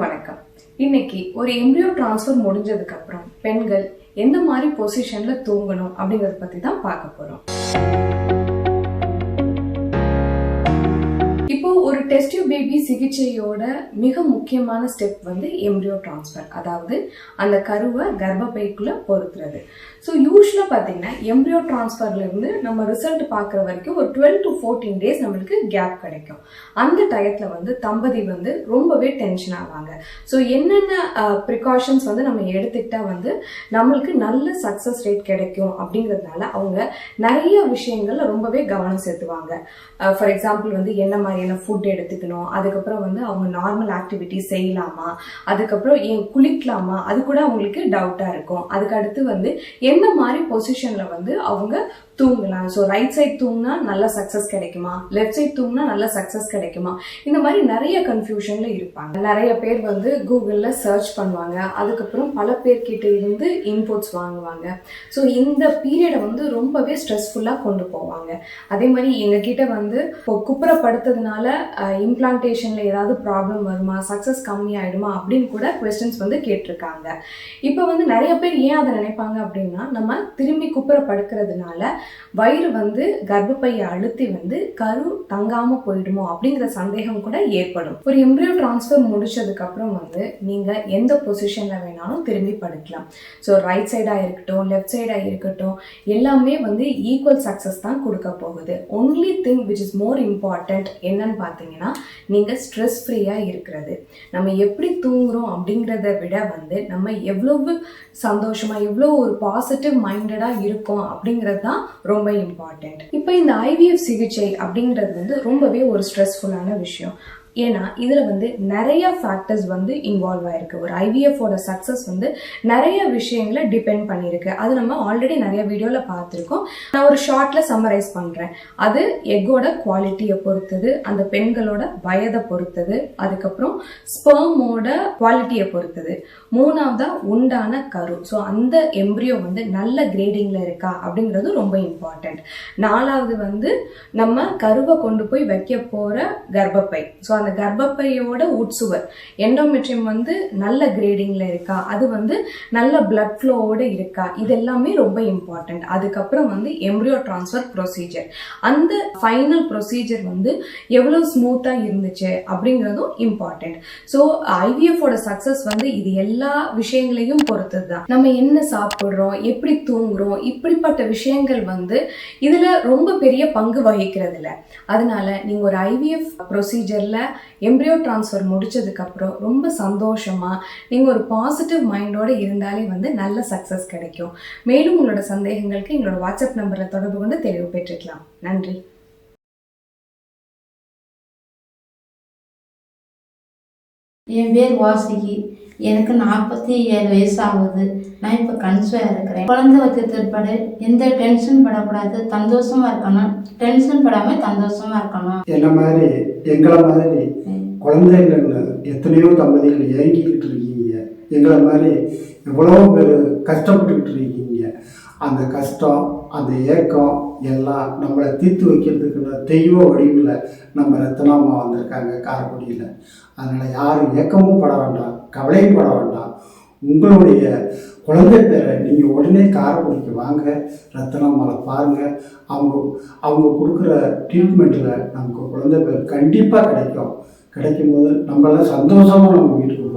வணக்கம். இன்னைக்கு ஒரு எம்ப்ரியோ டிரான்ஸ்ஃபர் முடிஞ்சதுக்கு அப்புறம் பெண்கள் எந்த மாதிரி பொசிஷன்ல தூங்கணும் அப்படிங்கறத பத்தி தான் பார்க்க போறோம். இப்போ ஒரு டெஸ்ட் பேபி சிகிச்சையோட மிக முக்கியமான ஸ்டெப் வந்து எம்ப்ரியோ டிரான்ஸ்ஃபர் அதாவது அந்த கருவை கர்ப்பப்பைக்குள்ள பொருத்துறது. ஸோ யூஸ்வலாக பார்த்தீங்கன்னா எம்ப்ரியோ டிரான்ஸ்ஃபர்லேருந்து நம்ம ரிசல்ட் பார்க்குற வரைக்கும் ஒரு டுவெல் டு ஃபோர்டீன் டேஸ் நம்மளுக்கு கேப் கிடைக்கும். அந்த டயத்தில் வந்து தம்பதி வந்து ரொம்பவே டென்ஷன் ஆவாங்க. ஸோ என்னென்ன ப்ரிகாஷன்ஸ் வந்து நம்ம எடுத்துக்கிட்டா வந்து நம்மளுக்கு நல்ல சக்ஸஸ் ரேட் கிடைக்கும் அப்படிங்கிறதுனால அவங்க நிறைய விஷயங்கள்ல ரொம்பவே கவனம் செலுத்துவாங்க. ஃபார் எக்ஸாம்பிள் வந்து என்ன மாதிரியான ஃபுட் எடுத்துக்கணும். அதுக்கப்புறம் வந்து அவங்க நார்மல் ஆக்டிவிட்டி செய்யலாமா? அதுக்கப்புறம் ஏன் குளிக்கலாமா? அது கூட அவங்களுக்கு டவுட்டாக இருக்கும். அதுக்கு அடுத்து வந்து எந்த மாதிரி பொசிஷனில் வந்து அவங்க தூங்கலாம் ஸோ ரைட் சைட் தூங்கினா நல்ல சக்ஸஸ் கிடைக்குமா? லெஃப்ட் சைட் தூங்கினா நல்ல சக்ஸஸ் கிடைக்குமா? இந்த மாதிரி நிறைய கன்ஃபியூஷனில் இருப்பாங்க. நிறைய பேர் வந்து கூகுளில் சர்ச் பண்ணுவாங்க. அதுக்கப்புறம் பல பேர்கிட்ட இருந்து இன்புட்ஸ் வாங்குவாங்க. ஸோ இந்த பீரியடை வந்து ரொம்பவே ஸ்ட்ரெஸ்ஃபுல்லாக கொண்டு போவாங்க. அதே மாதிரி எங்ககிட்ட வந்து இப்போ குப்புறப்படுத்ததுனால இம்ப்ளான்டேஷனில் ஏதாவது ப்ராப்ளம் வருமா? சக்ஸஸ் கம்மி ஆயிடுமா அப்படின்னு கூட கொஸ்டின்ஸ் வந்து கேட்டிருக்காங்க. இப்போ வந்து நிறைய பேர் ஏன் அதை நினைப்பாங்க அப்படின்னா நம்ம திரும்பி குப்புறப்படுக்கிறதுனால வயிறு வந்து கர்ப்பப்பையை அழுத்தி வந்து கரு தங்காமல் போயிடுமோ அப்படிங்கிற சந்தேகம் கூட ஏற்படும். ஒரு எம்ப்ரியோ டிரான்ஸ்ஃபர் முடிச்சதுக்கப்புறம் வந்து நீங்கள் எந்த பொசிஷனில் வேணாலும் திரும்பி படுக்கலாம். ஸோ ரைட் சைடாக இருக்கட்டும் லெஃப்ட் சைடாக இருக்கட்டும் எல்லாமே வந்து ஈக்குவல் சக்ஸஸ் தான் கொடுக்க போகுது. Only thing which is more important என்னன்னு பார்த்தீங்கன்னா நீங்கள் ஸ்ட்ரெஸ் ஃப்ரீயாக இருக்கிறது. நம்ம எப்படி தூங்குறோம் அப்படிங்கிறத விட வந்து நம்ம எவ்வளவு சந்தோஷமாக எவ்வளோ ஒரு பாசிட்டிவ் மைண்டடாக இருக்கோம் அப்படிங்கிறது தான் ரொம்ப இம்பார்ட்டன்ட் இப்போ இந்த ஐவிஎஃப் சிகிச்சை அப்படிங்கிறது வந்து ரொம்பவே ஒரு ஸ்ட்ரெஸ்ஃபுல்லான விஷயம். ஏன்னா இதில் வந்து நிறைய ஃபேக்டர்ஸ் வந்து இன்வால்வ் ஆயிருக்கு. ஒரு ஐவிஎஃபோட சக்ஸஸ் வந்து நிறைய விஷயங்களை டிபெண்ட் பண்ணியிருக்கு. அது நம்ம ஆல்ரெடி நிறைய வீடியோவில் பார்த்துருக்கோம். நான் ஒரு ஷார்ட்டில் சம்மரைஸ் பண்ணுறேன் அது எக்கோட குவாலிட்டியை பொறுத்தது அந்த பெண்களோட வயதை பொறுத்தது அதுக்கப்புறம் ஸ்பெர்மோட குவாலிட்டியை பொறுத்தது. மூணாவதா உண்டான கரு. ஸோ அந்த எம்ப்ரியோ வந்து நல்ல கிரேடிங்கில் இருக்கா அப்படிங்கிறது ரொம்ப இம்பார்ட்டண்ட் நாலாவது வந்து நம்ம கருவை கொண்டு போய் வைக்க போகிற கர்ப்பப்பை. ஸோ அந்த கர்ப்பப்பையோட உட்சுவர் எண்டோமெட்ரியம் வந்து நல்ல கிரேடிங்கில் இருக்கா? அது வந்து நல்ல பிளட் ஃப்ளோவோட இருக்கா? இது எல்லாமே ரொம்ப இம்பார்ட்டண்ட் அதுக்கப்புறம் வந்து எம்ப்ரியோ ட்ரான்ஸ்ஃபர் ப்ரொசீஜர் அந்த ஃபைனல் ப்ரொசீஜர் வந்து எவ்வளோ ஸ்மூத்தாக இருந்துச்சு அப்படிங்கிறதும் இம்பார்ட்டண்ட் ஸோ ஐவிஎஃபோட சக்ஸஸ் வந்து இது எல்லா விஷயங்களையும் பொறுத்தது தான் நம்ம என்ன சாப்பிட்றோம்? எப்படி தூங்குறோம்? இப்படிப்பட்ட விஷயங்கள் வந்து இதில் ரொம்ப பெரிய பங்கு வகிக்கிறது இல்லை அதனால நீங்கள் ஒரு ஐவிஎஃப் ப்ரொசீஜரில் எம்ப்ரியோ ட்ரான்ஸ்ஃபர் முடித்ததுக்கப்புறம் ரொம்ப சந்தோஷமாக நீங்கள் ஒரு பாசிட்டிவ் மைண்டோட இருந்தாலே வந்து நல்ல சக்ஸஸ் கிடைக்கும். மேலும் உங்களோட சந்தேகங்களுக்கு எங்களோட வாட்ஸ்அப் நம்பரில் தொடர்பு கொண்டு தெளிவு பெற்றுக்கலாம். நன்றி. என் பேர் வாசுகி. எனக்கு நாற்பத்தி ஏழு வயசு ஆகுது நான் இப்போ கன்சிவாக இருக்கிறேன். குழந்தை வச்ச பிற்பாடு எந்த டென்ஷன் படக்கூடாது. சந்தோஷமா இருக்கணும். டென்ஷன் படாமல் சந்தோஷமா இருக்கணும். என்ன மாதிரி எங்களை மாதிரி குழந்தைங்கள்னு எத்தனையோ தம்பதிகள் இயங்கிக்கிட்டு இருக்கீங்க. எங்களை மாதிரி எவ்வளோ பேர் கஷ்டப்பட்டுக்கிட்டு இருக்கீங்க. அந்த கஷ்டம் அந்த ஏக்கம் எல்லாம் நம்மளை தீர்த்து வைக்கிறதுக்குன்னு தெய்வ வடிவில் நம்ம ரத்னாமா வந்திருக்காங்க காரக்குடியில். அதனால் யாரும் ஏக்கமும் பட வேண்டாம் கவலையும் பட வேண்டாம். உங்களுடைய குழந்தை பேரை நீங்கள் உடனே காரைக்குடிக்கு வாங்க ரத்னாமாவை பாருங்கள் அவங்க அவங்க கொடுக்குற ட்ரீட்மெண்ட்டில் நமக்கு குழந்தை பேர் கண்டிப்பாக கிடைக்கும். கிடைக்கும் போது நம்மளாம் சந்தோஷமாக நம்ம வீட்டுக்கு